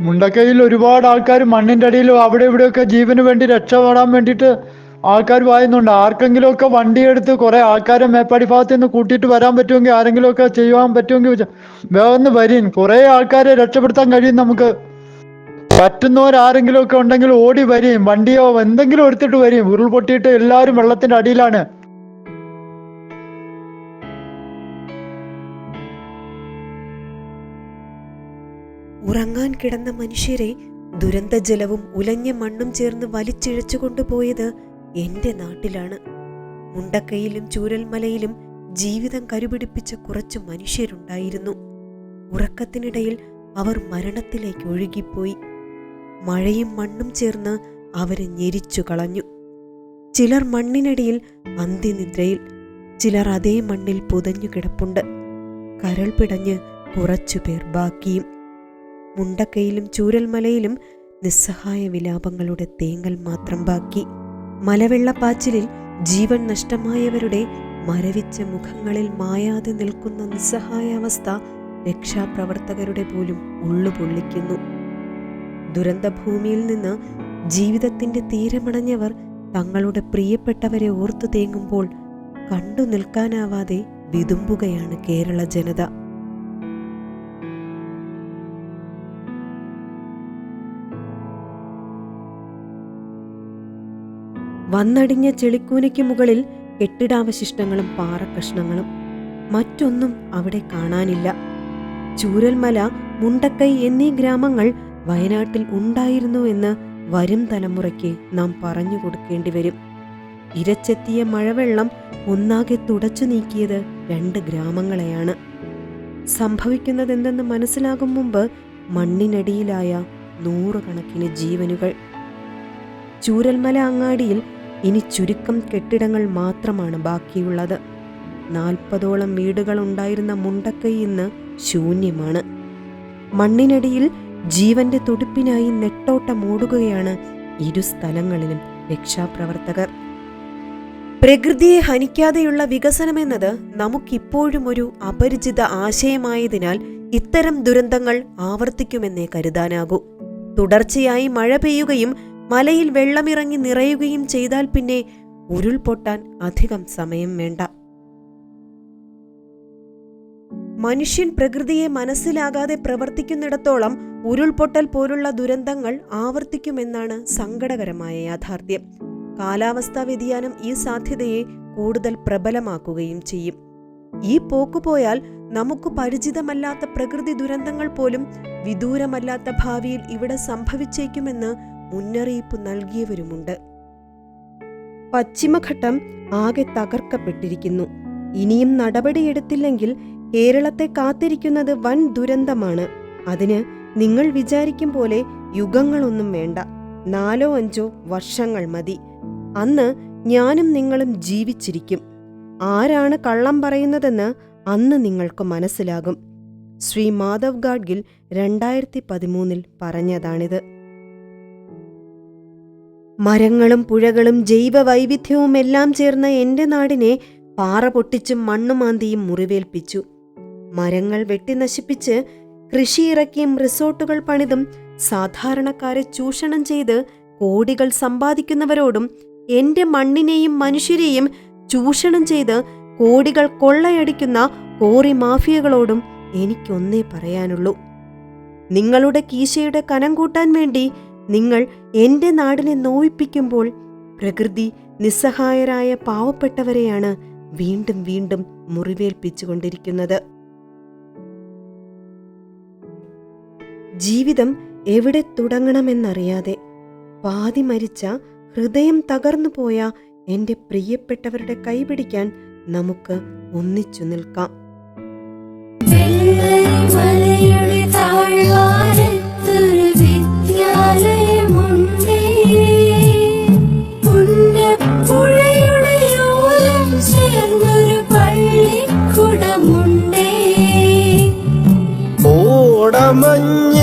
മുണ്ടക്കയിൽ ഒരുപാട് ആൾക്കാർ മണ്ണിന്റെ അടിയിലും അവിടെ ഇവിടെയൊക്കെ ജീവന് വേണ്ടി രക്ഷപ്പെടാൻ വേണ്ടിയിട്ട് ആൾക്കാർ പായുന്നുണ്ട് വണ്ടി എടുത്ത് കുറേ ആൾക്കാരെ മേപ്പാടി ഭാഗത്ത് നിന്ന് കൂട്ടിയിട്ട് വരാൻ പറ്റുമെങ്കിൽ ആരെങ്കിലും ഒക്കെ ചെയ്യാൻ പറ്റുമെങ്കിൽ വേഗം വരീൻ. കുറേ ആൾക്കാരെ രക്ഷപ്പെടുത്താൻ കഴിയും നമുക്ക്. പറ്റുന്നവരാരെങ്കിലും ഒക്കെ ഉണ്ടെങ്കിൽ ഓടി വരീം വണ്ടിയോ എന്തെങ്കിലും എടുത്തിട്ട് വരീം ഉരുൾപൊട്ടിയിട്ട് എല്ലാവരും വെള്ളത്തിന്റെ അടിയിലാണ്. ഉറങ്ങാൻ കിടന്ന മനുഷ്യരെ ദുരന്തജലവും ഉലഞ്ഞ മണ്ണും ചേർന്ന് വലിച്ചിഴച്ചു കൊണ്ടുപോയത് എന്റെ നാട്ടിലാണ്. മുണ്ടക്കയിലും ചൂരൽമലയിലും ജീവിതം കരുപിടിപ്പിച്ച കുറച്ചു മനുഷ്യരുണ്ടായിരുന്നു. ഉറക്കത്തിനിടയിൽ അവർ മരണത്തിലേക്ക് ഒഴുകിപ്പോയി. മഴയും മണ്ണും ചേർന്ന് അവരെ ഞെരിച്ചു കളഞ്ഞു. ചിലർ മണ്ണിനടിയിൽ അന്ത്യനിദ്രയിൽ ചിലർ അതേ മണ്ണിൽ പുതഞ്ഞു കിടപ്പുണ്ട്. കരൾ പിടഞ്ഞ് കുറച്ചുപേർ ബാക്കിയും. മുണ്ടക്കയിലും ചൂരൽമലയിലും നിസ്സഹായ വിലാപങ്ങളുടെ തേങ്ങൽ മാത്രം ബാക്കി. മലവെള്ളപ്പാച്ചിലിൽ ജീവൻ നഷ്ടമായവരുടെ മരവിച്ച മുഖങ്ങളിൽ മായാതെ നിൽക്കുന്ന നിസ്സഹായ അവസ്ഥ രക്ഷാപ്രവർത്തകരുടെ പോലും ഉള്ളുപൊള്ളിക്കുന്നു ദുരന്തഭൂമിയിൽ നിന്ന് ജീവിതത്തിന്റെ തീരമണഞ്ഞവർ തങ്ങളുടെ പ്രിയപ്പെട്ടവരെ ഓർത്തു തേങ്ങുമ്പോൾ കണ്ടു നിൽക്കാനാവാതെ വിതുമ്പുകയാണ് കേരള ജനത. വന്നടിഞ്ഞ ചെളിക്കൂനയ്ക്ക് മുകളിൽ കെട്ടിടാവശിഷ്ടങ്ങളും പാറക്കഷ്ണങ്ങളും. മറ്റൊന്നും അവിടെ കാണാനില്ല. ചൂരൽമല മുണ്ടക്കൈ എന്നീ ഗ്രാമങ്ങൾ വയനാട്ടിൽ ഉണ്ടായിരുന്നു എന്ന് വരും തലമുറയ്ക്ക് നാം പറഞ്ഞു കൊടുക്കേണ്ടി വരും. ഇരച്ചെത്തിയ മഴവെള്ളം ഒന്നാകെ തുടച്ചു നീക്കിയത് രണ്ട് ഗ്രാമങ്ങളെയാണ്. സംഭവിക്കുന്നതെന്തെന്ന് മനസ്സിലാകും മുമ്പ് മണ്ണിനടിയിലായ നൂറുകണക്കിന് ജീവനുകൾ. ചൂരൽമല അങ്ങാടിയിൽ ഇനി ചുരുക്കം കെട്ടിടങ്ങൾ മാത്രമാണ് ബാക്കിയുള്ളത്. നാൽപ്പതോളം വീടുകൾ ഉണ്ടായിരുന്ന മുണ്ടക്കൈ ഇന്ന് ശൂന്യമാണ്. മണ്ണിനടിയിൽ ജീവന്റെ തുടിപ്പിനായി നെട്ടോട്ടമോടുകയാണ് ഇരു സ്ഥലങ്ങളിലും രക്ഷാപ്രവർത്തകർ. പ്രകൃതിയെ ഹനിക്കാതെയുള്ള വികസനമെന്നത് നമുക്കിപ്പോഴും ഒരു അപരിചിത ആശയമായതിനാൽ ഇത്തരം ദുരന്തങ്ങൾ ആവർത്തിക്കുമെന്നേ കരുതാനാകൂ. തുടർച്ചയായി മഴ പെയ്യുകയും മലയിൽ വെള്ളമിറങ്ങി നിറയുകയും ചെയ്താൽ പിന്നെ ഉരുൾപൊട്ടാൻ അധികം സമയം വേണ്ട. മനുഷ്യൻ പ്രകൃതിയെ മനസ്സിലാകാതെ പ്രവർത്തിക്കുന്നിടത്തോളം ഉരുൾപൊട്ടൽ പോലുള്ള ദുരന്തങ്ങൾ ആവർത്തിക്കുമെന്നാണ് സങ്കടകരമായ യാഥാർത്ഥ്യം. കാലാവസ്ഥാ വ്യതിയാനം ഈ സാധ്യതയെ കൂടുതൽ പ്രബലമാക്കുകയും ചെയ്യും. ഈ പോക്കുപോയാൽ നമുക്ക് പരിചിതമല്ലാത്ത പ്രകൃതി ദുരന്തങ്ങൾ പോലും വിദൂരമല്ലാത്ത ഭാവിയിൽ ഇവിടെ സംഭവിച്ചേക്കുമെന്ന് മുന്നറിയിപ്പ് നൽകിയവരുമുണ്ട്. പശ്ചിമഘട്ടം ആകെ തകർക്കപ്പെട്ടിരിക്കുന്നു. ഇനിയും നടപടിയെടുത്തില്ലെങ്കിൽ കേരളത്തെ കാത്തിരിക്കുന്നത് വൻ ദുരന്തമാണ്. അതിന് നിങ്ങൾ വിചാരിക്കും പോലെ യുഗങ്ങളൊന്നും വേണ്ട. നാലോ അഞ്ചോ വർഷങ്ങൾ മതി. അന്ന് ഞാനും നിങ്ങളും ജീവിച്ചിരിക്കും. ആരാണ് കള്ളം പറയുന്നതെന്ന് അന്ന് നിങ്ങൾക്ക് മനസ്സിലാകും. ശ്രീ മാധവ് ഗാഡ്ഗിൽ രണ്ടായിരത്തി പതിമൂന്നിൽ പറഞ്ഞതാണിത്. മരങ്ങളും പുഴകളും ജൈവ വൈവിധ്യവും എല്ലാം ചേർന്ന എന്റെ നാടിനെ പാറ പൊട്ടിച്ചും മണ്ണുമാന്തിയും മുറിവേൽപ്പിച്ചു. മരങ്ങൾ വെട്ടി നശിപ്പിച്ച് കൃഷിയിറക്കിയും റിസോർട്ടുകൾ പണിതും സാധാരണക്കാരെ ചൂഷണം ചെയ്ത് കോടികൾ സമ്പാദിക്കുന്നവരോടും എന്റെ മണ്ണിനെയും മനുഷ്യരെയും ചൂഷണം ചെയ്ത് കോടികൾ കൊള്ളയടിക്കുന്ന കോറി മാഫിയകളോടും എനിക്കൊന്നേ പറയാനുള്ളൂ. നിങ്ങളുടെ കീശയുടെ കനം കൂട്ടാൻ വേണ്ടി നിങ്ങൾ എന്റെ നാടിനെ നോവിപ്പിക്കുമ്പോൾ പ്രകൃതി നിസ്സഹായരായ പാവപ്പെട്ടവരെയാണ് വീണ്ടും വീണ്ടും മുറിവേൽപ്പിച്ചുകൊണ്ടിരിക്കുന്നത്. ജീവിതം എവിടെ തുടങ്ങണമെന്നറിയാതെ പാതി മരിച്ച ഹൃദയം തകർന്നു പോയ എന്റെ പ്രിയപ്പെട്ടവരുടെ കൈപിടിക്കാൻ നമുക്ക് ഒന്നിച്ചു നിൽക്കാം. 他们。